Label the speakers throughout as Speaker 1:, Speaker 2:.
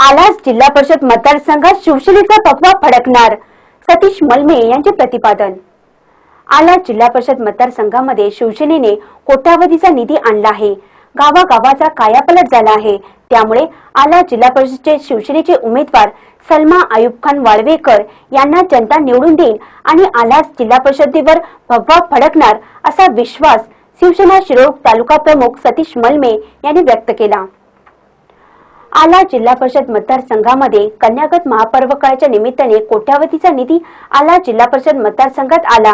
Speaker 1: आलाच जिल्हा परिषद मतदारसंघात शिवसेनेचा भगवा फडकणार सतीश मलमे यांचे प्रतिपादन. आलास जिल्हा परिषद मतदारसंघामध्ये शिवसेनेने कोट्यावधीचा निधी आणला आहे. गावागावाचा कायापलट झाला आहे. त्यामुळे आला जिल्हा परिषदचे शिवसेनेचे उमेदवार सलमा आयुब खान वाळवेकर यांना जनता निवडून देईल आणि आलाच जिल्हा परिषदेवर भगवा फडकणार असा विश्वास शिवसेना शिरोळ तालुका प्रमुख सतीश मलमे यांनी व्यक्त केला. आला जिल्हा परिषद मतदारसंघामध्ये कन्यागत महापर्वकाळाच्या निमित्ताने कोट्यावधीचा निधी आला जिल्हा परिषद मतदारसंघात आला.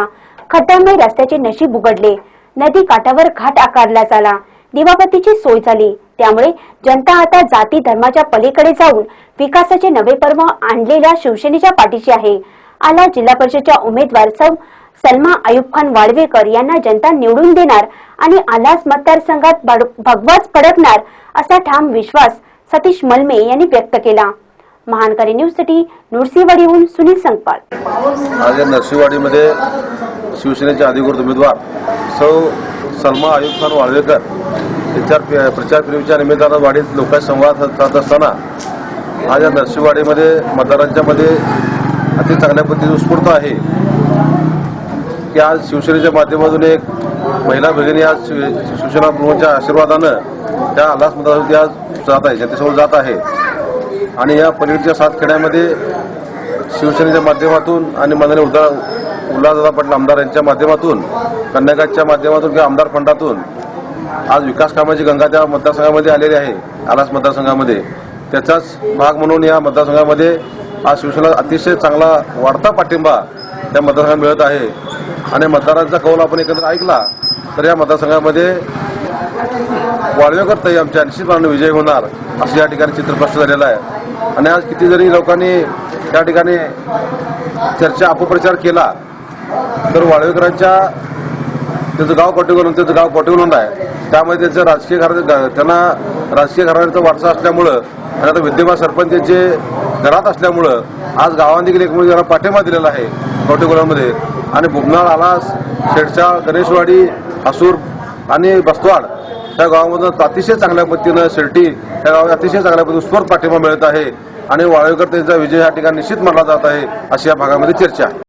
Speaker 1: खड्ड्यामुळे रस्त्याचे नशीब उघडले. नदी काठावर घाट आकारला झाला. दिवाबत्तीची सोय झाली. त्यामुळे जनता आता जाती धर्माच्या पलीकडे जाऊन विकासाचे नवे पर्व आणलेल्या शिवसेनेच्या पाठीशी आहे. आला जिल्हा परिषदच्या उमेदवार सौ. सलमा आयुब खान वाळवेकर यांना जनता निवडून देणार आणि आलास मतदारसंघात भगवाच फडकणार असा ठाम विश्वास सतीश मलमे यांनी व्यक्त केला. महानकारी न्यूजसाठी नृसिंहवाडीहून सुनील संकपाळ
Speaker 2: आज या नरसिंहवाडीमध्ये शिवसेनेचे अधिकृत उमेदवार सौ सलमा आयुब खान वाळवेकर यांच्या प्रचार फेरीच्या निमित्तानं वाडीत लोकांशी संवाद साधत असताना आज या नरसिंहवाडीमध्ये मतदारांच्या मध्ये अति चांगल्या पद्धतीने उत्स्फूर्त आहे. की आज शिवसेनेच्या माध्यमातून एक महिला भगिनी आज शिव- शिवसेना प्रमुखांच्या आशीर्वादानं त्या आलास मतदारावरती आज जात आहे जनतेसमोर जात आहे. आणि या पलीकडच्या सात खेड्यामध्ये शिवसेनेच्या माध्यमातून आणि माननीय उद्धा उल्हासदादा पाटील आमदार यांच्या माध्यमातून कन्याकाच्या माध्यमातून किंवा आमदार फंडातून आज विकास कामाची गंगा त्या मतदारसंघामध्ये आलेली आहे आलास मतदारसंघामध्ये. त्याचाच भाग म्हणून या मतदारसंघामध्ये आज शिवसेना अतिशय चांगला वाढता पाठिंबा त्या मतदारसंघात मिळत आहे. आणि मतदारांचा कौल आपण एकत्र ऐकला तर या मतदारसंघामध्ये वाळवेकर ताई आमच्या निश्चितपणाने विजय होणार असं या ठिकाणी चित्र स्पष्ट झालेलं आहे. आणि आज किती जरी लोकांनी त्या ठिकाणी चर्चा अपप्रचार केला तर वाळवेकरांच्या त्याचं गाव कोटेगोलून त्याचं गाव कोटेगोलून आहे. त्यामुळे त्यांचं राजकीय घराणं त्यांना राजकीय घराण्याचा वारसा असल्यामुळं आणि आता विद्यमान सरपंच यांचे घरात असल्यामुळं आज गावांदेखील देखील एकमेकांना त्यांना पाठिंबा दिलेला आहे कोटेगोलामध्ये आणि भुमनाळ आलास शेडशाळ गणेशवाडी असूर आणि बस्तवाड त्या गावामधून अतिशय चांगल्या पद्धतीनं शिर्टी त्या गावात अतिशय चांगल्या पद्धतीने स्फोट पाठिंबा मिळत आहे आणि वाळवेकर त्यांचा विजय या ठिकाणी निश्चित मानला जात आहे अशी या भागामध्ये चर्चा आहे.